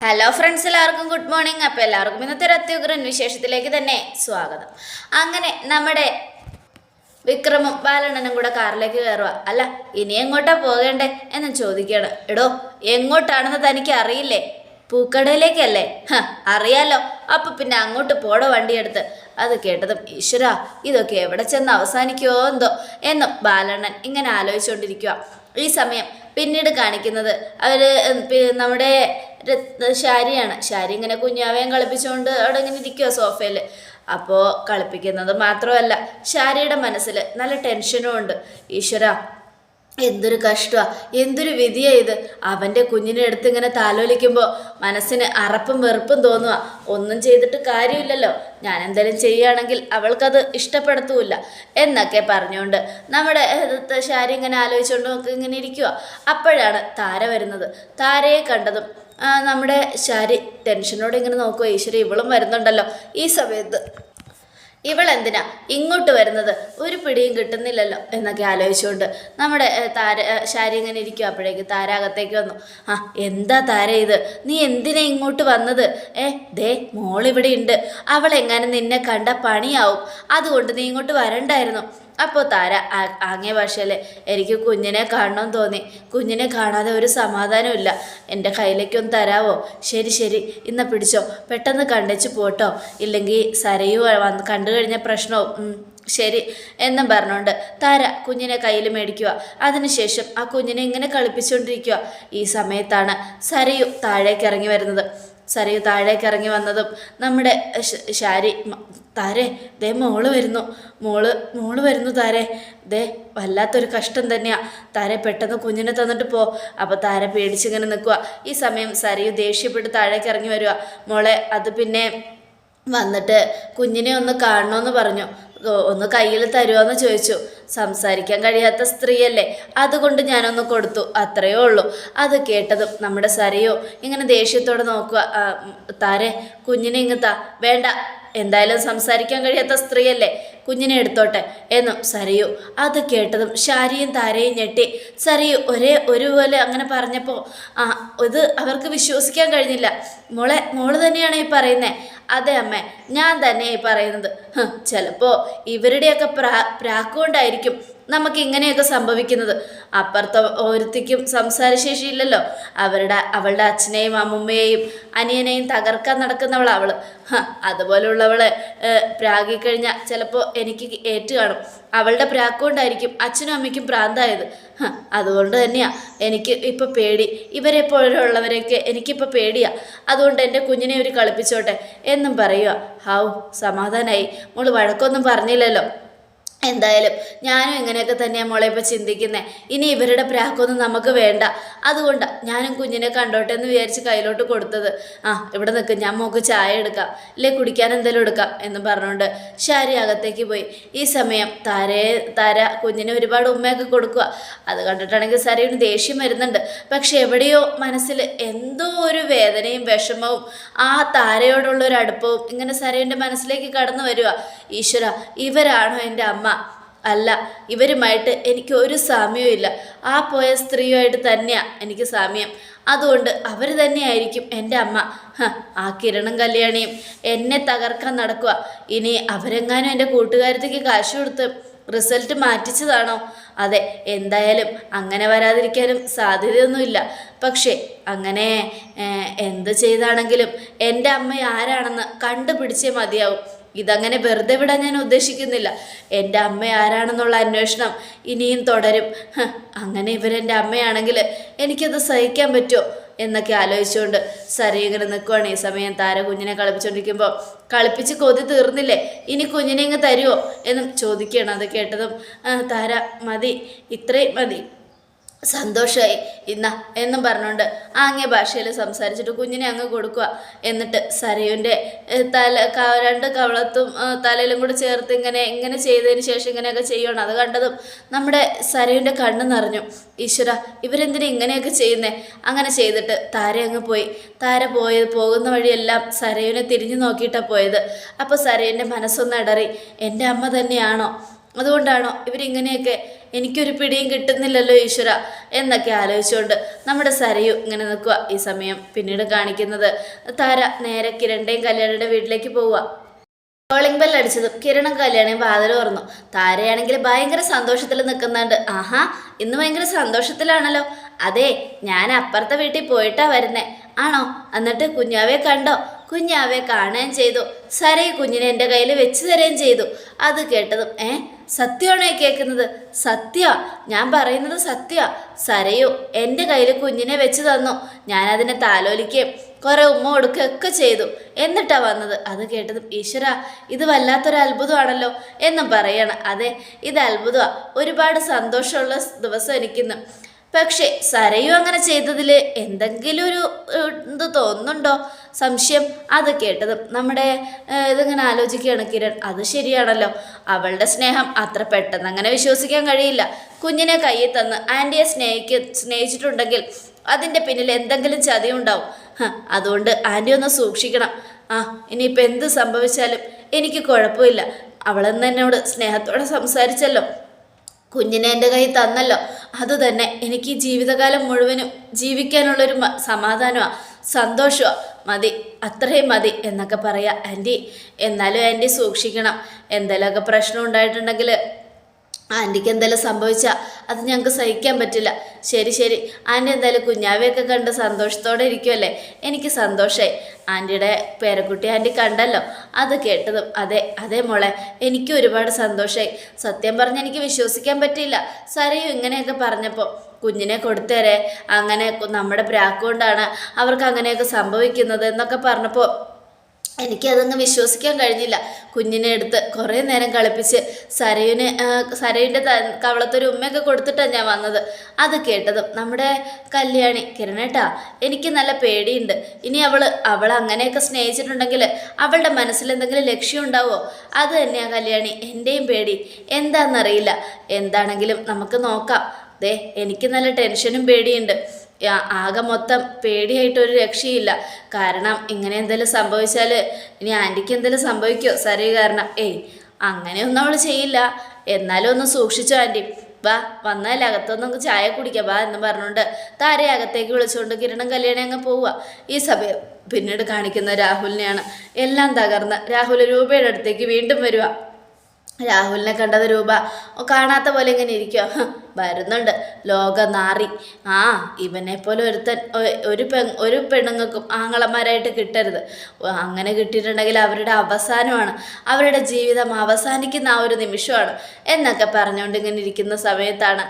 Hello friends എല്ലാവർക്കും good morning അപ്പോൾ എല്ലാവർക്കും ഇന്നത്തെ ഒരു അത്യുഗ്രൻ വിശേഷത്തിലേക്ക് തന്നെ സ്വാഗതം. അങ്ങനെ നമ്മുടെ വിക്രമും ബാലണ്ണനും കൂടെ കാറിലേക്ക് കയറുക അല്ല ഇനി എങ്ങോട്ടാ പോകേണ്ടേ എന്ന് ചോദിക്കുകയാണ്. എടോ എങ്ങോട്ടാണെന്ന് തനിക്ക് അറിയില്ലേ? പൂക്കടയിലേക്കല്ലേ? അറിയാലോ. അപ്പം പിന്നെ അങ്ങോട്ട് പോടോ വണ്ടിയെടുത്ത്. അത് കേട്ടതും ഈശ്വര ഇതൊക്കെ എവിടെ ചെന്ന് അവസാനിക്കുമോ എന്തോ എന്നും ബാലണ്ണൻ ഇങ്ങനെ ആലോചിച്ചുകൊണ്ടിരിക്കുക ഈ സമയം പിന്നീട് കാണിക്കുന്നത് അവർ നമ്മുടെ ശാരിയാണ്. ശാരി ഇങ്ങനെ കുഞ്ഞാവയും കളിപ്പിച്ചുകൊണ്ട് അവിടെ ഇങ്ങനെ ഇരിക്കുക സോഫയിൽ അപ്പോൾ കളിപ്പിക്കുന്നത് മാത്രമല്ല ശാരിയുടെ മനസ്സിൽ നല്ല ടെൻഷനും ഉണ്ട്. ഈശ്വര എന്തൊരു കഷ്ടമാണ് എന്തൊരു വിധിയാ ഇത്. അവന്റെ കുഞ്ഞിനെ എടുത്ത് ഇങ്ങനെ താലോലിക്കുമ്പോൾ മനസ്സിന് അറപ്പും വെറുപ്പും തോന്നുക ഒന്നും ചെയ്തിട്ട് കാര്യമില്ലല്ലോ. ഞാൻ എന്തെങ്കിലും ചെയ്യുകയാണെങ്കിൽ അവൾക്കത് ഇഷ്ടപ്പെടുത്തുമില്ല എന്നൊക്കെ പറഞ്ഞുകൊണ്ട് നമ്മുടെ ശാരി ഇങ്ങനെ ആലോചിച്ചുകൊണ്ട് ഒക്കെ ഇങ്ങനെ ഇരിക്കുക അപ്പോഴാണ് താര വരുന്നത്. താരയെ കണ്ടതും നമ്മുടെ ശാരി ടെൻഷനോടെ ഇങ്ങനെ നോക്കുക ഈശ്വര ഇവളും വരുന്നുണ്ടല്ലോ. ഈ സമയത്ത് ഇവൾ എന്തിനാ ഇങ്ങോട്ട് വരുന്നത്? ഒരു പിടിയും കിട്ടുന്നില്ലല്ലോ എന്നൊക്കെ ആലോചിച്ചുകൊണ്ട് നമ്മുടെ താര ശാരി ഇങ്ങനെ ഇരിക്കും അപ്പോഴേക്ക് താരാകത്തേക്ക് വന്നു. ആ എന്താ താര ഇത്? നീ എന്തിനാ ഇങ്ങോട്ട് വന്നത്? ഏ ദേ മോളിവിടെ ഉണ്ട്. അവൾ എങ്ങനെ നിന്നെ കണ്ട പണിയാവും. അതുകൊണ്ട് നീ ഇങ്ങോട്ട് വരണ്ടായിരുന്നു. അപ്പോൾ താര ആംഗ്യ ഭാഷയിൽ എനിക്ക് കുഞ്ഞിനെ കാണണമെന്ന് തോന്നി. കുഞ്ഞിനെ കാണാതെ ഒരു സമാധാനമില്ല എന്റെ കയ്യിലേക്കൊന്ന് തരാവോ? ശരി ശരി. ഇന്ന് പിടിച്ചോ. പെട്ടെന്ന് കണ്ടേച്ച് പോട്ടോ. ഇല്ലെങ്കിൽ സരയു വന്ന് കണ്ടു കഴിഞ്ഞ പ്രശ്നവും ശരി എന്നും പറഞ്ഞുകൊണ്ട് താര കുഞ്ഞിനെ കയ്യിൽ മേടിക്കുക അതിനുശേഷം ആ കുഞ്ഞിനെ ഇങ്ങനെ കളിപ്പിച്ചുകൊണ്ടിരിക്കുക ഈ സമയത്താണ് സരയു താഴേക്ക് ഇറങ്ങി വരുന്നത്. സരയു താഴേക്ക് ഇറങ്ങി വന്നതും നമ്മുടെ ശാരി താരെ ദേ മോൾ വരുന്നു. മോൾ മോൾ വരുന്നു താരെ. ദേ വല്ലാത്തൊരു കഷ്ടം തന്നെയാ. താരെ പെട്ടെന്ന് കുഞ്ഞിനെ തന്നിട്ട് പോ. അപ്പോൾ താര പേടിച്ചിങ്ങനെ നിൽക്കുക ഈ സമയം സരയു ദേഷ്യപ്പെട്ട് താഴേക്ക് ഇറങ്ങി വരിക മോളെ അത് പിന്നെ വന്നിട്ട് കുഞ്ഞിനെ ഒന്ന് കാണണമെന്ന് പറഞ്ഞു. ഒന്ന് കയ്യിൽ തരുമോ എന്ന് ചോദിച്ചു. സംസാരിക്കാൻ കഴിയാത്ത സ്ത്രീയല്ലേ? അതുകൊണ്ട് ഞാനൊന്ന് കൊടുത്തു. അത്രയേ ഉള്ളൂ. അത് കേട്ടതും നമ്മുടെ സരയോ ഇങ്ങനെ ദേഷ്യത്തോടെ നോക്കുക. താരെ കുഞ്ഞിനെ ഇങ്ങതാ വേണ്ട. എന്തായാലും സംസാരിക്കാൻ കഴിയാത്ത സ്ത്രീയല്ലേ? കുഞ്ഞിനെ എടുത്തോട്ടെ എന്നു സരയു അത് കേട്ടതും ശാരിയും താരയും ഞെട്ടി. സരയു ഒരേ ഒരുപോലെ അങ്ങനെ പറഞ്ഞപ്പോൾ ആ ഇത് അവർക്ക് വിശ്വസിക്കാൻ കഴിഞ്ഞില്ല. മോളെ മോൾ തന്നെയാണ് ഈ പറയുന്നത് അതെ അമ്മേ ഞാൻ തന്നെ ഈ പറയുന്നത്. ചിലപ്പോൾ ഇവരുടെയൊക്കെ പ്രാ പ്രാക്കുകൊണ്ടായിരിക്കും നമുക്ക് ഇങ്ങനെയൊക്കെ സംഭവിക്കുന്നത്. അപ്പുറത്തെ ഒരുത്തിക്കും സംസാരശേഷിയില്ലല്ലോ അവരുടെ അവളുടെ അച്ഛനെയും അമ്മുമ്മയെയും അനിയനെയും തകർക്കാൻ ഹ, അതുപോലുള്ളവൾ പ്രാഗിക്കഴിഞ്ഞാൽ ചിലപ്പോൾ എനിക്ക് ഏറ്റു കാണും. അവളുടെ പ്രാക്കുകൊണ്ടായിരിക്കും അച്ഛനും അമ്മയ്ക്കും പ്രാന്തായത്. അതുകൊണ്ട് തന്നെയാ. എനിക്ക് ഇപ്പം പേടി. ഇവരെ പോലുള്ളവരെയൊക്കെ എനിക്കിപ്പോൾ പേടിയാ. അതുകൊണ്ട് എന്റെ കുഞ്ഞിനെ ഒരു കളിപ്പിച്ചോട്ടെ. എന്നും പറയുക ഹൗ സമാധാനായി. മോൾ വഴക്കൊന്നും പറഞ്ഞില്ലല്ലോ. എന്തായാലും ഞാനും ഇങ്ങനെയൊക്കെ തന്നെയാണ് മോളെ ഇപ്പോൾ ചിന്തിക്കുന്നത് ഇനി ഇവരുടെ പ്രാക്കൊന്നും നമുക്ക് വേണ്ട. അതുകൊണ്ട് ഞാനും കുഞ്ഞിനെ കണ്ടോട്ടെ എന്ന് വിചാരിച്ച് കയ്യിലോട്ട് കൊടുത്തത്. ആ ഇവിടെ നിൽക്കും ഞാൻ മോക്ക് ചായ എടുക്കാം. അല്ലെ കുടിക്കാൻ എന്തെങ്കിലും എടുക്കാം എന്ന് പറഞ്ഞുകൊണ്ട് ശാരി അകത്തേക്ക് പോയി. ഈ സമയം താരേ താര കുഞ്ഞിനെ ഒരുപാട് ഉമ്മയൊക്കെ കൊടുക്കുക. അത് കണ്ടിട്ടാണെങ്കിൽ സരയുടെ ദേഷ്യം വരുന്നുണ്ട്. പക്ഷെ എവിടെയോ മനസ്സിൽ എന്തോ ഒരു വേദനയും വിഷമവും ആ താരയോടുള്ള ഒരു അടുപ്പവും ഇങ്ങനെ സരയുടെ മനസ്സിലേക്ക് കടന്നു വരിക ഈശ്വര ഇവരാണോ എന്റെ അമ്മ? അല്ല ഇവരുമായിട്ട് എനിക്ക് ഒരു സാമ്യവും ഇല്ല. ആ പോയ സ്ത്രീയുമായിട്ട് തന്നെയാണ് എനിക്ക് സാമ്യം. അതുകൊണ്ട് അവർ തന്നെയായിരിക്കും എന്റെ അമ്മ. ആ കിരണം കല്യാണിയും എന്നെ തകർക്കാൻ നടക്കുക ഇനി അവരെങ്ങാനും എന്റെ കൂട്ടുകാരത്തേക്ക് കാശ് കൊടുത്ത് റിസൾട്ട് മാറ്റിച്ചതാണോ? അതെ എന്തായാലും അങ്ങനെ വരാതിരിക്കാനും സാധ്യതയൊന്നുമില്ല. പക്ഷേ അങ്ങനെ എന്ത് ചെയ്താണെങ്കിലും എന്റെ അമ്മ ആരാണെന്ന് കണ്ടുപിടിച്ചേ മതിയാവും. ഇതങ്ങനെ വെറുതെ വിടാൻ ഞാൻ ഉദ്ദേശിക്കുന്നില്ല. എന്റെ അമ്മ ആരാണെന്നുള്ള അന്വേഷണം ഇനിയും തുടരും. അങ്ങനെ ഇവരെന്റെ അമ്മയാണെങ്കിൽ എനിക്കത് സഹിക്കാൻ പറ്റുമോ? എന്നൊക്കെ ആലോചിച്ചുകൊണ്ട് സരി ഇങ്ങനെ നിൽക്കുവാണ് ഈ സമയം താര കുഞ്ഞിനെ കളിപ്പിച്ചുകൊണ്ടിരിക്കുമ്പോൾ കളിപ്പിച്ച് കൊതി തീർന്നില്ലേ? ഇനി കുഞ്ഞിനെ ഇങ്ങ് തരുമോ എന്നും ചോദിക്കുകയാണ്. അത് കേട്ടതും താര മതി. ഇത്രയും മതി. സന്തോഷമായി ഇന്ന എന്നും പറഞ്ഞുകൊണ്ട് ആംഗ്യ ഭാഷയിൽ സംസാരിച്ചിട്ട് കുഞ്ഞിനെ അങ്ങ് കൊടുക്കുക എന്നിട്ട് സരയുന്റെ തല രണ്ട് കവളത്തും തലയിലും കൂടി ചേർത്ത് ഇങ്ങനെ ഇങ്ങനെ ചെയ്തതിന് ശേഷം ഇങ്ങനെയൊക്കെ ചെയ്യണം അത് കണ്ടതും നമ്മുടെ സരയുന്റെ കണ്ണ് നിറഞ്ഞു. ഈശ്വര ഇവരെന്തിനാ ഇങ്ങനെയൊക്കെ ചെയ്യുന്നേ? അങ്ങനെ ചെയ്തിട്ട് താര അങ്ങ് പോയി. താര പോയത് പോകുന്ന വഴിയെല്ലാം സരയുനെ തിരിഞ്ഞു നോക്കിയിട്ടാണ് പോയത്. അപ്പോൾ സരയുന്റെ മനസ്സൊന്ന് ഇടറി എന്റെ അമ്മ തന്നെയാണോ? അതുകൊണ്ടാണോ ഇവരിങ്ങനെയൊക്കെ എനിക്കൊരു പിടിയും കിട്ടുന്നില്ലല്ലോ ഈശ്വര എന്നൊക്കെ ആലോചിച്ചുകൊണ്ട് നമ്മുടെ സരയു ഇങ്ങനെ നിൽക്കുക ഈ സമയം പിന്നീട് കാണിക്കുന്നത്. താര നേരെ കിരണിന്റെയും കല്യാണിയുടെ വീട്ടിലേക്ക് പോവുക കോളിംഗ് ബെൽ അടിച്ചതും കിരണും കല്യാണിയും വാതിൽ തുറന്നു. താരയാണെങ്കിൽ ഭയങ്കര സന്തോഷത്തിൽ നിൽക്കുന്നുണ്ട്. ആഹാ ഇന്ന് ഭയങ്കര സന്തോഷത്തിലാണല്ലോ. അതെ ഞാൻ അപ്പുറത്തെ വീട്ടിൽ പോയിട്ടാ വരുന്നേ. ആണോ? എന്നിട്ട് കുഞ്ഞാവെ കണ്ടോ? കുഞ്ഞാവെ കാണുകയും ചെയ്തു. സരയെ കുഞ്ഞിനെ എന്റെ കയ്യിൽ വെച്ച് തരുകയും ചെയ്തു. അത് കേട്ടതും ഏ? സത്യമാണോ കേൾക്കുന്നത്? സത്യ. ഞാൻ പറയുന്നത് സത്യ. സരയോ എന്റെ കയ്യിൽ കുഞ്ഞിനെ വെച്ച് തന്നു. ഞാനതിനെ താലോലിക്കുകയും കുറേ ഉമ്മ കൊടുക്കുകയൊക്കെ ചെയ്തു. എന്നിട്ടാ വന്നത്? അത് കേട്ടതും ഈശ്വര ഇത് വല്ലാത്തൊരു അത്ഭുതമാണല്ലോ എന്നും പറയണം. അതെ ഇത് അത്ഭുതമാണ് ഒരുപാട് സന്തോഷമുള്ള ദിവസം എനിക്കിന്ന്. പക്ഷേ സരയു അങ്ങനെ ചെയ്തതിൽ എന്തെങ്കിലും ഒരു ഇത് തോന്നുന്നുണ്ടോ? സംശയം. അത് കേട്ടത് നമ്മുടെ ഇതിങ്ങനെ ആലോചിക്കുകയാണ് കിരൺ. അത് ശരിയാണല്ലോ. അവളുടെ സ്നേഹം അത്ര പെട്ടെന്ന് അങ്ങനെ വിശ്വസിക്കാൻ കഴിയില്ല. കുഞ്ഞിനെ കയ്യിൽ തന്ന് ആന്റിയെ സ്നേഹിക്ക സ്നേഹിച്ചിട്ടുണ്ടെങ്കിൽ അതിന്റെ പിന്നിൽ എന്തെങ്കിലും ചതിയുണ്ടാവും. അതുകൊണ്ട് ആന്റി ഒന്ന് സൂക്ഷിക്കണം. ആ ഇനിയിപ്പോൾ എന്ത് സംഭവിച്ചാലും എനിക്ക് കുഴപ്പമില്ല. അവളെന്ന് എന്നോട് സ്നേഹത്തോടെ സംസാരിച്ചല്ലോ. കുഞ്ഞിനെ എന്റെ കയ്യിൽ തന്നല്ലോ. അതുതന്നെ എനിക്ക് ജീവിതകാലം മുഴുവനും ജീവിക്കാനുള്ളൊരു സമാധാനമാണ് സന്തോഷമാണ് മതി അത്രയും മതി എന്നൊക്കെ പറയാം ആന്റി. എന്നാലും ആന്റി സൂക്ഷിക്കണം. എന്തെങ്കിലുമൊക്കെ പ്രശ്നം ഉണ്ടായിട്ടുണ്ടെങ്കിൽ ആന്റിക്ക് എന്തെല്ലാം സംഭവിച്ചാൽ അത് ഞങ്ങൾക്ക് സഹിക്കാൻ പറ്റില്ല. ശരി ശരി. ആന്റി എന്തായാലും കുഞ്ഞാവയൊക്കെ കണ്ട് സന്തോഷത്തോടെ ഇരിക്കുമല്ലേ എനിക്ക് സന്തോഷമായി ആന്റിയുടെ പേരക്കുട്ടി ആന്റി കണ്ടല്ലോ. അത് കേട്ടതും അതെ അതെ മോളെ. എനിക്കും ഒരുപാട് സന്തോഷമായി സത്യം പറഞ്ഞ് എനിക്ക് വിശ്വസിക്കാൻ പറ്റിയില്ല. സരയും ഇങ്ങനെയൊക്കെ പറഞ്ഞപ്പോൾ കുഞ്ഞിനെ കൊടുത്തേരെ. അങ്ങനെ നമ്മുടെ പ്രാക്ക് കൊണ്ടാണ് അവർക്ക് അങ്ങനെയൊക്കെ സംഭവിക്കുന്നത് എന്നൊക്കെ പറഞ്ഞപ്പോൾ എനിക്കതങ്ങ് വിശ്വസിക്കാൻ കഴിഞ്ഞില്ല. കുഞ്ഞിനെ എടുത്ത് കുറേ നേരം കളിപ്പിച്ച് സരയുന് സരയുടെ കവളത്തൊരു ഉമ്മയൊക്കെ കൊടുത്തിട്ടാണ് ഞാൻ വന്നത്. അത് കേട്ടതും നമ്മുടെ കല്യാണി കിരണേട്ടാ എനിക്ക് നല്ല പേടിയുണ്ട്. ഇനി അവൾ അവൾ അങ്ങനെയൊക്കെ സ്നേഹിച്ചിട്ടുണ്ടെങ്കിൽ അവളുടെ മനസ്സിൽ എന്തെങ്കിലും ലക്ഷ്യം ഉണ്ടാവുമോ അത് തന്നെയാണ് കല്യാണി എന്റെയും പേടി. എന്താണെന്നറിയില്ല എന്താണെങ്കിലും നമുക്ക് നോക്കാം. ദേ എനിക്ക് നല്ല ടെൻഷനും പേടിയുണ്ട്. ആകെ മൊത്തം പേടിയായിട്ട് ഒരു രക്ഷയില്ല. കാരണം ഇങ്ങനെ എന്തെങ്കിലും സംഭവിച്ചാൽ ഇനി ആന്റിക്ക് എന്തെങ്കിലും സംഭവിക്കോ? സരി കാരണം ഏയ് അങ്ങനെയൊന്നും അവൾ ചെയ്യില്ല. എന്നാലും ഒന്ന് സൂക്ഷിച്ചോ ആന്റി വാ വന്നാൽ അകത്തൊന്നും നമുക്ക് ചായ കുടിക്കാം. വാ എന്ന് പറഞ്ഞുകൊണ്ട് താരെ അകത്തേക്ക് വിളിച്ചുകൊണ്ട് കിരണം കല്യാണി അങ്ങ് പോവുക ഈ സമയം പിന്നീട് കാണിക്കുന്ന രാഹുലിനെയാണ് എല്ലാം തകർന്ന് രാഹുൽ രൂപയുടെ അടുത്തേക്ക് വീണ്ടും വരിക രാഹുലിനെ കണ്ടത് രൂപ കാണാത്ത പോലെ ഇങ്ങനെ ഇരിക്കുക വരുന്നുണ്ട്. ലോക നാറി ആ ഇവനെ പോലെ ഒരുത്തൻ ഒരു പെ ഒരു പെണ്ണുങ്ങൾക്കും ആങ്ങളമാരായിട്ട് കിട്ടരുത്. അങ്ങനെ കിട്ടിയിട്ടുണ്ടെങ്കിൽ അവരുടെ അവസാനമാണ്. അവരുടെ ജീവിതം അവസാനിക്കുന്ന ആ ഒരു നിമിഷമാണ് എന്നൊക്കെ പറഞ്ഞുകൊണ്ട് ഇങ്ങനെ ഇരിക്കുന്ന സമയത്താണ്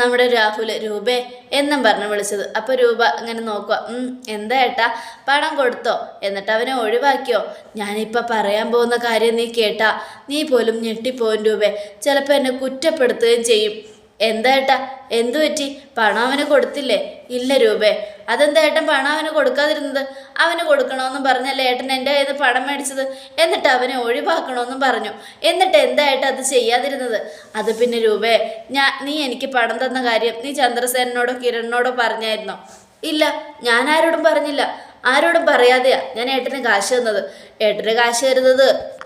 നമ്മുടെ രാഹുൽ രൂപേ എന്നും പറഞ്ഞ് വിളിച്ചത്. അപ്പോൾ രൂപ ഇങ്ങനെ നോക്കുക "ഉം, എന്താ ഏട്ടാ പണം കൊടുത്തോ? എന്നിട്ട് അവനെ ഒഴിവാക്കിയോ? ഞാനിപ്പോൾ പറയാൻ പോകുന്ന കാര്യം നീ കേട്ടാ. നീ പോലും ഞെട്ടിപ്പോവും രൂപേ. ചിലപ്പോൾ എന്നെ കുറ്റപ്പെടുത്തുകയും ചെയ്യും. എന്താ ഏട്ടാ? എന്തു പറ്റി? പണം അവന് കൊടുത്തില്ലേ? ഇല്ല രൂപേ. അതെന്താ ഏട്ടൻ പണം അവന് കൊടുക്കാതിരുന്നത്? അവന് കൊടുക്കണമെന്നും പറഞ്ഞല്ലേ ഏട്ടൻ എന്റെ കയ്യിൽ നിന്ന് പണം മേടിച്ചത്? എന്നിട്ട് അവനെ ഒഴിവാക്കണമെന്നും പറഞ്ഞു. എന്നിട്ട് എന്താ ഏട്ടാ അത് ചെയ്യാതിരുന്നത്? അത് പിന്നെ രൂപേ ഞാൻ നീ എനിക്ക് പണം തന്ന കാര്യം നീ ചന്ദ്രസേനോടോ കിരണിനോടോ പറഞ്ഞായിരുന്നോ? ഇല്ല ഞാൻ ആരോടും പറഞ്ഞില്ല. ആരോടും പറയാതെയാ ഞാൻ ഏട്ടന് കാശ് തന്നത്. ഏട്ടന് കാശ് തരുന്നത്?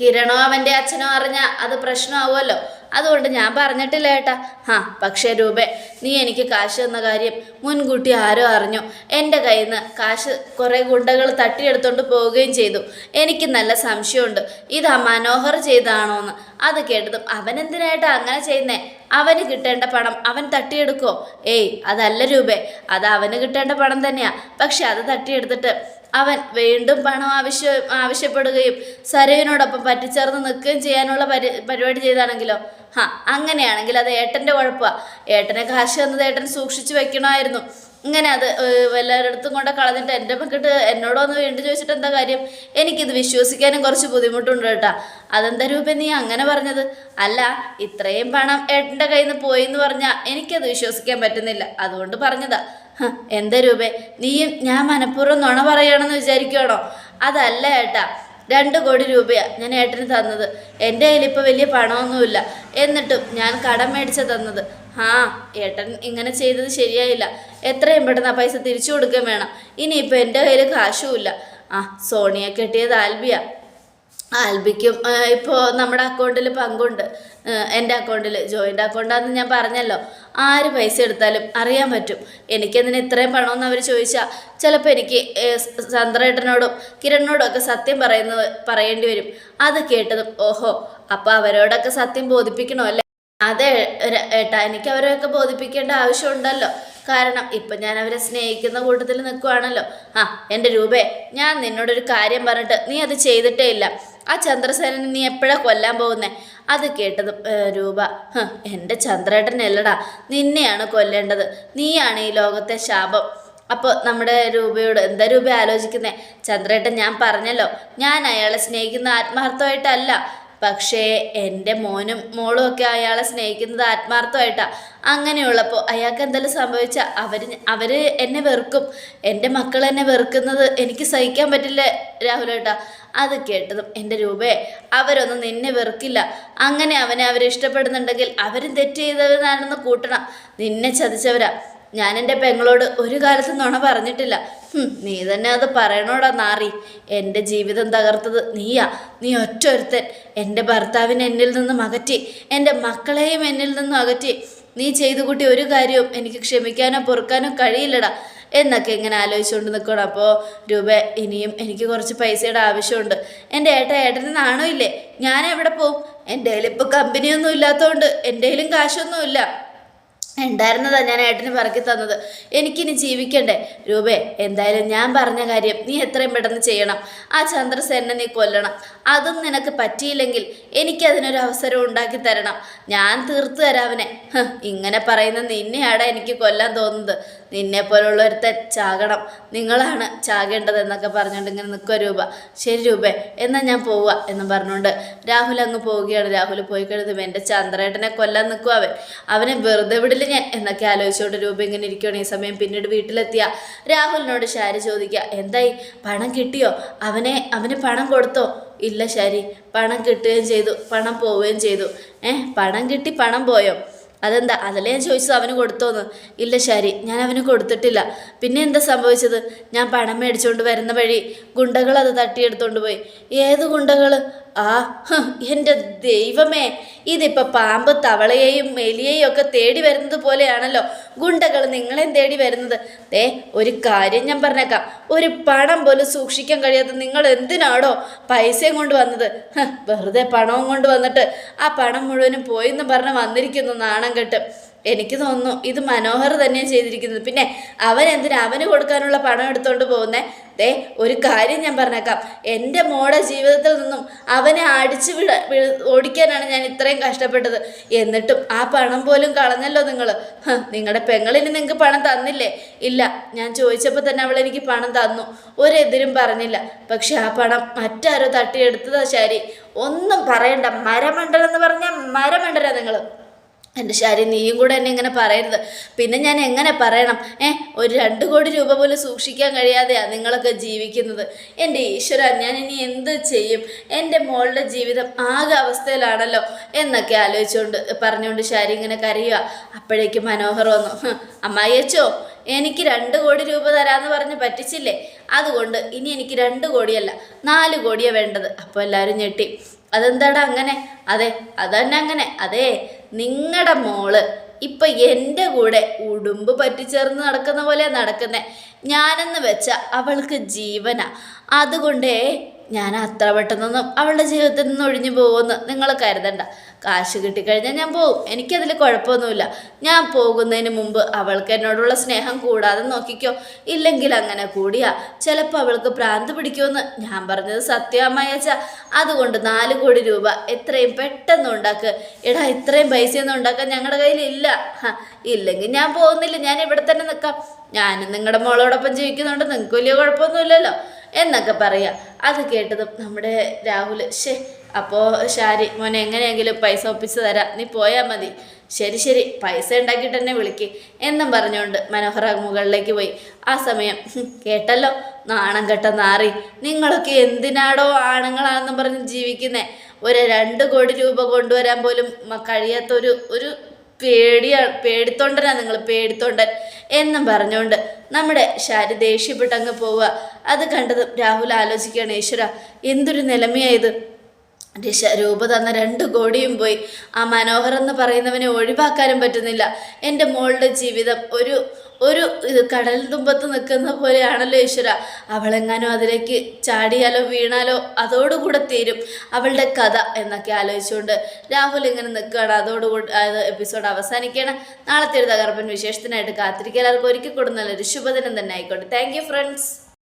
കിരണോ അവന്റെ അച്ഛനോ അറിഞ്ഞാൽ അത് പ്രശ്നമാവുമല്ലോ. അതുകൊണ്ട് ഞാൻ പറഞ്ഞിട്ടില്ല ഏട്ടാ. ഹാ പക്ഷേ രൂപേ നീ എനിക്ക് കാശ് തന്ന കാര്യം മുൻകൂട്ടി ആരോ അറിഞ്ഞു. എന്റെ കയ്യിൽ നിന്ന് കാശ് കുറേ ഗുണ്ടകൾ തട്ടിയെടുത്തോണ്ട് പോവുകയും ചെയ്തു. എനിക്ക് നല്ല സംശയമുണ്ട്. ഇത് ആ മനോഹർ ചെയ്താണോ എന്ന് അത് കേട്ടതും അവൻ എന്തിനായിട്ടാ അങ്ങനെ ചെയ്യുന്നേ? അവന് കിട്ടേണ്ട പണം അവൻ തട്ടിയെടുക്കോ ഏയ് അതല്ല രൂപേ. അത് അവന് കിട്ടേണ്ട പണം തന്നെയാ. പക്ഷെ അത് തട്ടിയെടുത്തിട്ട് അവൻ വീണ്ടും പണം ആവശ്യ ആവശ്യപ്പെടുകയും സരയുവിനോടൊപ്പം പറ്റിച്ചേർന്ന് നിൽക്കുകയും ചെയ്യാനുള്ള പരി പരിപാടി ചെയ്താണെങ്കിലോ? ഹാ അങ്ങനെയാണെങ്കിൽ അത് ഏട്ടന്റെ കുഴപ്പമാണ് ഏട്ടനെ കാശ് തന്നത് ഏട്ടൻ സൂക്ഷിച്ചു വെക്കണമായിരുന്നു. ഇങ്ങനെ അത് എല്ലാവരുടെ വല്ലവരടുത്തും കൊണ്ട് കളഞ്ഞിട്ട് എന്റെ മക്കിട്ട് എന്നോടൊന്ന് വീണ്ടും ചോദിച്ചിട്ട് എന്താ കാര്യം? എനിക്കിത് വിശ്വസിക്കാനും കുറച്ച് ബുദ്ധിമുട്ടുണ്ട് കേട്ടാ. അതെന്താ രൂപ നീ അങ്ങനെ പറഞ്ഞത്? അല്ല ഇത്രയും പണം ഏട്ടന്റെ കയ്യിൽ നിന്ന് പോയി എന്ന് പറഞ്ഞാൽ എനിക്കത് വിശ്വസിക്കാൻ പറ്റുന്നില്ല. അതുകൊണ്ട് പറഞ്ഞതാ. ഹ, എന്താ രൂപേ? നീയും ഞാൻ മനഃപൂർവം നുണ പറയുകയാണെന്ന് വിചാരിക്കുകയാണോ അതല്ല ഏട്ടാ. രണ്ട് കോടി രൂപയാ ഞാൻ ഏട്ടന് തന്നത്. എന്റെ കയ്യിൽ ഇപ്പോൾ വലിയ പണമൊന്നുമില്ല. എന്നിട്ടും ഞാൻ കടം മേടിച്ച തന്നത്. ആ ഏട്ടൻ ഇങ്ങനെ ചെയ്തത് ശരിയായില്ല. എത്രയും പെട്ടെന്ന് ആ പൈസ തിരിച്ചു കൊടുക്കുകയും വേണം. ഇനിയിപ്പോൾ എന്റെ കയ്യിൽ കാശുമില്ല. ആ സോണിയ കെട്ടിയത് ആൽബിയ. ആൽബിക്കും ഇപ്പോൾ നമ്മുടെ അക്കൗണ്ടിൽ പങ്കുണ്ട്. എന്റെ അക്കൗണ്ടിൽ ജോയിന്റ് അക്കൗണ്ടാണെന്ന് ഞാൻ പറഞ്ഞല്ലോ. ആര് പൈസ എടുത്താലും അറിയാൻ പറ്റും. എനിക്കതിന് ഇത്രയും പണമെന്ന് അവർ ചോദിച്ചാൽ ചിലപ്പോൾ എനിക്ക് ചന്ദ്രേട്ടനോടും കിരണിനോടും ഒക്കെ സത്യം പറയുന്നത് പറയേണ്ടി വരും. അത് കേട്ടതും ഓഹോ അപ്പോൾ അവരോടൊക്കെ സത്യം ബോധിപ്പിക്കണോ? അല്ലേ? അതെ ഏട്ടാ എനിക്ക് അവരെയൊക്കെ ബോധിപ്പിക്കേണ്ട ആവശ്യമുണ്ടല്ലോ. കാരണം ഇപ്പം ഞാൻ അവരെ സ്നേഹിക്കുന്ന കൂട്ടത്തിൽ നിൽക്കുവാണല്ലോ ആ എന്റെ രൂപേ ഞാൻ നിന്നോടൊരു കാര്യം പറഞ്ഞിട്ട് നീ അത് ചെയ്തിട്ടേ ഇല്ല. ആ ചന്ദ്രസേനനെ നീ എപ്പോഴാ കൊല്ലാൻ പോകുന്നേ? അത് കേട്ടത് രൂപ. "ഹ്, എന്റെ ചന്ദ്രേട്ടനല്ലടാ. നിന്നെയാണ് കൊല്ലേണ്ടത്. നീയാണ് ഈ ലോകത്തെ ശാപം. അപ്പോൾ നമ്മുടെ രൂപയോട് എന്താ രൂപ ആലോചിക്കുന്നേ? ചന്ദ്രേട്ടൻ ഞാൻ പറഞ്ഞല്ലോ. ഞാൻ അയാളെ സ്നേഹിക്കുന്ന ആത്മാർത്ഥമായിട്ടല്ല. പക്ഷേ എന്റെ മോനും മോളും ഒക്കെ അയാളെ സ്നേഹിക്കുന്നത് ആത്മാർത്ഥമായിട്ടാണ് അങ്ങനെയുള്ളപ്പോൾ അയാൾക്ക് എന്തെങ്കിലും സംഭവിച്ചാൽ അവർ അവർ എന്നെ വെറുക്കും. എന്റെ മക്കൾ എന്നെ വെറുക്കുന്നത് എനിക്ക് സഹിക്കാൻ പറ്റില്ല രാഹുലേട്ടാ അത് കേട്ടതും എന്റെ രൂപയെ അവരൊന്നും നിന്നെ വെറുക്കില്ല. അങ്ങനെ അവനെ അവരിഷ്ടപ്പെടുന്നുണ്ടെങ്കിൽ അവരും തെറ്റ് ചെയ്തവരാണെന്ന് കൂട്ടണം. നിന്നെ ചതിച്ചവരാ. ഞാൻ എന്റെ പെങ്ങളോട് ഒരു കാലത്തും നുണ പറഞ്ഞിട്ടില്ല. നീ തന്നെ അത് പറയണോടാ നാറി. എന്റെ ജീവിതം തകർത്തത് നീയാ. നീ ഒറ്റ ഒരുത്തൻ എന്റെ ഭർത്താവിനെ എന്നിൽ നിന്നും അകറ്റി. എന്റെ മക്കളെയും എന്നിൽ നിന്നും അകറ്റി. നീ ചെയ്തു കൂട്ടി ഒരു കാര്യവും എനിക്ക് ക്ഷമിക്കാനോ പൊറുക്കാനോ കഴിയില്ലടാ. എന്നൊക്കെ ഇങ്ങനെ ആലോചിച്ചുകൊണ്ട് നിൽക്കണം അപ്പോൾ രൂപ ഇനിയും എനിക്ക് കുറച്ച് പൈസയുടെ ആവശ്യമുണ്ട്. എന്റെ ഏട്ട ഏട്ടന് നാണോ ഇല്ലേ? ഞാൻ എവിടെ പോവും? എന്റെ കയ്യിൽ ഇപ്പോൾ കമ്പനിയൊന്നും ഇല്ലാത്തതുകൊണ്ട് എന്റെ കയ്യിലും കാശൊന്നുമില്ല. ഉണ്ടായിരുന്നതാ ഞാൻ ഏട്ടന് പറക്കി തന്നത്. എനിക്കിനി ജീവിക്കണ്ടേ? രൂപേ എന്തായാലും ഞാൻ പറഞ്ഞ കാര്യം നീ എത്രയും പെട്ടെന്ന് ചെയ്യണം. ആ ചന്ദ്രസേനെ നീ കൊല്ലണം. അതും നിനക്ക് പറ്റിയില്ലെങ്കിൽ എനിക്കതിനൊരു അവസരം ഉണ്ടാക്കി തരണം. ഞാൻ തീർത്തു തരാവനെ ഇങ്ങനെ പറയുന്ന നിന്നെയാടാ എനിക്ക് കൊല്ലാൻ തോന്നുന്നത്. നിന്നെ പോലുള്ള ഒരുത്തൻ നിങ്ങളാണ് ചാകേണ്ടത് എന്നൊക്കെ പറഞ്ഞുകൊണ്ട് ഇങ്ങനെ നിൽക്കുക രൂപ. ശരി രൂപേ എന്നാൽ ഞാൻ പോവുക എന്ന് പറഞ്ഞുകൊണ്ട് രാഹുൽ അങ്ങ് പോവുകയാണ്. രാഹുൽ പോയി കഴിഞ്ഞതും എന്റെ ചന്ദ്രേട്ടനെ കൊല്ലാൻ നിൽക്കുക അവൻ. അവനെ വെറുതെ വിടില്ല ഞാൻ എന്നൊക്കെ ആലോചിച്ചുകൊണ്ട് രൂപ ഇങ്ങനെ ഇരിക്കുകയാണ് ഈ സമയം പിന്നീട് വീട്ടിലെത്തിയ. രാഹുലിനോട് ശാരി ചോദിക്കുക എന്തായി? പണം കിട്ടിയോ? അവനെ അവന് പണം കൊടുത്തോ? ഇല്ല ശരി. പണം കിട്ടുകയും ചെയ്തു. പണം പോവുകയും ചെയ്തു. ഏഹ് പണം കിട്ടി പണം പോയോ? അതെന്താ? അതല്ലേ ഞാൻ ചോദിച്ചത് അവന് കൊടുത്തോന്ന്. ഇല്ല ശരി ഞാൻ അവന് കൊടുത്തിട്ടില്ല. പിന്നെ എന്താ സംഭവിച്ചത്? ഞാൻ പണം മേടിച്ചുകൊണ്ട് വരുന്ന വഴി ഗുണ്ടകൾ അത് തട്ടിയെടുത്തോണ്ട് പോയി. ഏത് ഗുണ്ടകൾ ആ എന്റെ ദൈവമേ. ഇതിപ്പോൾ പാമ്പ് തവളയെയും എലിയെയും ഒക്കെ തേടി വരുന്നത് പോലെയാണല്ലോ. ഗുണ്ടകൾ നിങ്ങളെയും തേടി വരുന്നത്. ദേ ഒരു കാര്യം ഞാൻ പറഞ്ഞേക്കാം. ഒരു പണം പോലും സൂക്ഷിക്കാൻ കഴിയാത്ത നിങ്ങൾ എന്തിനാടോ പൈസയും കൊണ്ട് വന്നത്? വെറുതെ പണവും കൊണ്ട് വന്നിട്ട് ആ പണം മുഴുവനും പോയി എന്ന് പറഞ്ഞ് വന്നിരിക്കുന്നു നാണം കെട്ട്. എനിക്ക് തോന്നുന്നു ഇത് മനോഹർ തന്നെയാണ് ചെയ്തിരിക്കുന്നത്. പിന്നെ അവൻ എന്തിനാ? അവന് കൊടുക്കാനുള്ള പണം എടുത്തുകൊണ്ട് പോകുന്നേ? ദേ ഒരു കാര്യം ഞാൻ പറഞ്ഞേക്കാം. എന്റെ മോടെ ജീവിതത്തിൽ നിന്നും അവനെ അടിച്ച് വിട ഓടിക്കാനാണ് ഞാൻ ഇത്രയും കഷ്ടപ്പെട്ടത്. എന്നിട്ടും ആ പണം പോലും കളഞ്ഞല്ലോ നിങ്ങൾ നിങ്ങളുടെ പെങ്ങളിന് നിങ്ങൾക്ക് പണം തന്നില്ലേ? ഇല്ല ഞാൻ ചോദിച്ചപ്പോൾ തന്നെ അവൾ എനിക്ക് പണം തന്നു. ഒരെതിരും പറഞ്ഞില്ല. പക്ഷെ ആ പണം മറ്റാരോ തട്ടിയെടുത്തതാ ശരി. ഒന്നും പറയണ്ട. മരമണ്ടലെന്ന് പറഞ്ഞാൽ മരമണ്ടല നിങ്ങൾ എന്റെ ശരി നീയും കൂടെ എന്നെ ഇങ്ങനെ പറയരുത്. പിന്നെ ഞാൻ എങ്ങനെ പറയണം? ഏ ഒരു രണ്ട് കോടി രൂപ പോലും സൂക്ഷിക്കാൻ കഴിയാതെയാണ് നിങ്ങളൊക്കെ ജീവിക്കുന്നത്. എന്റെ ഈശ്വര ഞാൻ ഇനി എന്ത് ചെയ്യും? എന്റെ മോളുടെ ജീവിതം ആകെ അവസ്ഥയിലാണല്ലോ എന്നൊക്കെ ആലോചിച്ചുകൊണ്ട് പറഞ്ഞുകൊണ്ട് ശാരി ഇങ്ങനെ കരയുക അപ്പോഴേക്കും മനോഹർ വന്നു. "ഹ്, അമ്മായി അച്ചോ എനിക്ക് രണ്ട് കോടി രൂപ തരാമെന്ന് പറഞ്ഞ് പറ്റിച്ചില്ലേ? അതുകൊണ്ട് ഇനി എനിക്ക് രണ്ട് കോടിയല്ല നാല് കോടിയാണ് വേണ്ടത്. അപ്പോൾ എല്ലാവരും ഞെട്ടി. അതെന്താടാ അങ്ങനെ? അതെ അതന്നെ അങ്ങനെ. അതെ നിങ്ങളുടെ മോൾ ഇപ്പൊ എന്റെ കൂടെ ഉടുമ്പ് പറ്റിച്ചേർന്ന് നടക്കുന്ന പോലെ നടക്കുന്നേ. ഞാനെന്ന് വെച്ച അവൾക്ക് ജീവനാണ് അതുകൊണ്ടേ ഞാൻ അത്ര പെട്ടെന്നൊന്നും അവളുടെ ജീവിതത്തിൽ നിന്ന് ഒഴിഞ്ഞു പോകുമെന്ന് നിങ്ങൾ കരുതണ്ട. കാശ് കിട്ടിക്കഴിഞ്ഞാൽ ഞാൻ പോകും എനിക്കതിൽ കുഴപ്പമൊന്നുമില്ല. ഞാൻ പോകുന്നതിന് മുമ്പ് അവൾക്ക് എന്നോടുള്ള സ്നേഹം കൂടാതെ നോക്കിക്കോ. ഇല്ലെങ്കിൽ അങ്ങനെ കൂടിയാ. ചിലപ്പോൾ അവൾക്ക് ഭ്രാന്ത് പിടിക്കുമെന്ന് ഞാൻ പറഞ്ഞത് സത്യമായച്ച അതുകൊണ്ട് നാല് കോടി രൂപ എത്രയും പെട്ടെന്ന് ഉണ്ടാക്കുക എടാ ഇത്രയും പൈസയൊന്നും ഉണ്ടാക്കാൻ ഞങ്ങളുടെ കയ്യിലില്ല. ഇല്ലെങ്കിൽ ഞാൻ പോകുന്നില്ല. ഞാൻ ഇവിടെ തന്നെ നിൽക്കാം ഞാനും നിങ്ങളുടെ മോളോടൊപ്പം ജീവിക്കുന്നുണ്ട്. നിങ്ങൾക്ക് വലിയ കുഴപ്പമൊന്നുമില്ലല്ലോ. എന്നൊക്കെ പറയാം. അത് കേട്ടതും നമ്മുടെ രാഹുൽ ശേ അപ്പോൾ ഷാരി മോനെ എങ്ങനെയെങ്കിലും പൈസ ഒപ്പിച്ച് തരാം. നീ പോയാൽ മതി. ശരി ശരി പൈസ ഉണ്ടാക്കിയിട്ട് തന്നെ വിളിക്ക്. എന്നും പറഞ്ഞുകൊണ്ട് മനോഹര മുകളിലേക്ക് പോയി. ആ സമയം കേട്ടല്ലോ? നാണം കെട്ട നാറി. നിങ്ങളൊക്കെ എന്തിനാടോ ആണുങ്ങളാണെന്നും പറഞ്ഞ് ജീവിക്കുന്നേ. ഒരു രണ്ട് കോടി രൂപ കൊണ്ടുവരാൻ പോലും കഴിയാത്ത ഒരു ഒരു പേടിയാ പേടിത്തൊണ്ടനാ നിങ്ങൾ പേടിത്തൊണ്ടൻ എന്നും പറഞ്ഞുകൊണ്ട് നമ്മുടെ ശാരി ദേഷ്യപ്പെട്ട് അങ്ങ് പോവുക. അത് കണ്ടതും രാഹുൽ ആലോചിക്കുകയാണ് ഈശ്വര എന്തൊരു നിലമയായത് ദിശ രൂപ തന്ന രണ്ട് കോടിയും പോയി. ആ മനോഹർ എന്ന് പറയുന്നവനെ ഒഴിവാക്കാനും പറ്റുന്നില്ല. എന്റെ മോളുടെ ജീവിതം ഒരു ഒരു ഇത് കടൽ തുമ്പത്ത് നിൽക്കുന്ന പോലെയാണല്ലോ ഈശ്വര. അവളെങ്ങാനും അതിലേക്ക് ചാടിയാലോ വീണാലോ അതോടുകൂടെ തീരും അവളുടെ കഥ എന്നൊക്കെ ആലോചിച്ചുകൊണ്ട് രാഹുൽ ഇങ്ങനെ നിൽക്കുകയാണ്. അതോടുകൂടി അത് എപ്പിസോഡ് അവസാനിക്കുകയാണ്. നാളത്തെ ഒരു തകർപ്പൻ വിശേഷത്തിനായിട്ട് കാത്തിരിക്കുക. എല്ലാവർക്കും ഒരുക്കി കൂടെ നല്ലൊരു ശുഭദിനം തന്നെ ആയിക്കോട്ടെ. Thank friends